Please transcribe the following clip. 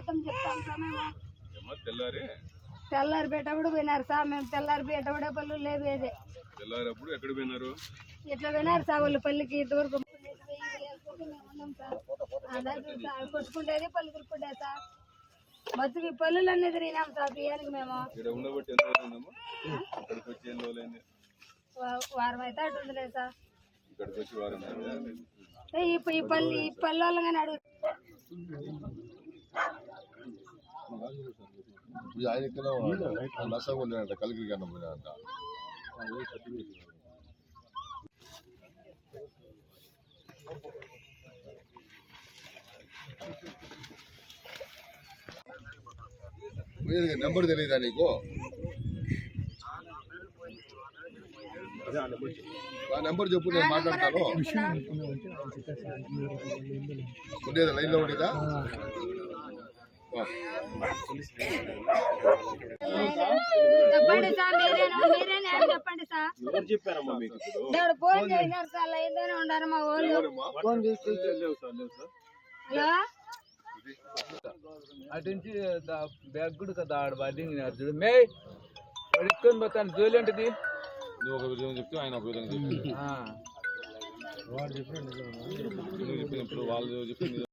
అబద్ధం చెప్తాం సార్ మేము. తెల్లారి. తెల్లారి పెట్టబడి పోయినారు సార్. మేము తెల్లారి పెట్టబడే పళ్ళు లేవేదే తెల్లారప్పుడు ఎక్కడ పోయినారు? ఇట్లా పోయినారు సార్ వాళ్ళు పల్లికి సార్. సార్ కొట్టుకుంటేది పళ్ళు తిరుక్కుంటే సార్. బతుకి పళ్ళు అనేది తిరిగినాం సార్ బియ్యానికి మేము. వారం అయితే సార్. వారం అయిందా? ఏ, ఈ ఈ పల్లి ఈ పళ్ళు వాళ్ళగానే అడుగు. ఇది ఆయన ఇక్కడ నష్టం ఉండేనంట కలిగి కన్నా పోయినంట నెంబర్ తెలియదా నీకు ఆ నెంబర్ చెప్పు నేను మాట్లాడతాను ఉండేదా లైన్లో ఉండేదా ఆ. చెప్పండి సార్ మీరేనా? మీరేనా? అని చెప్పండి సార్. ఎవరు చెప్పారమ్మా మీకు? ఇప్పుడు దేవుడు ఫోన్ చేసినారు సార్ లైన్లోనే ఉన్నారు మా వాళ్ళు. లేవు సార్ లేవు సార్. హలో? అటు నుంచి బ్యాగ్ కూడా కదా ఆడ బడ్డింగ్ చూడు. మే పడుకొని పోతాను. జోలి ఏంటిది? నువ్వు ఒక విధంగా చెప్తే ఆయన ఒక విధంగా చెప్తే ఆ. నువ్వు చెప్పినప్పుడు వాళ్ళు చెప్పింది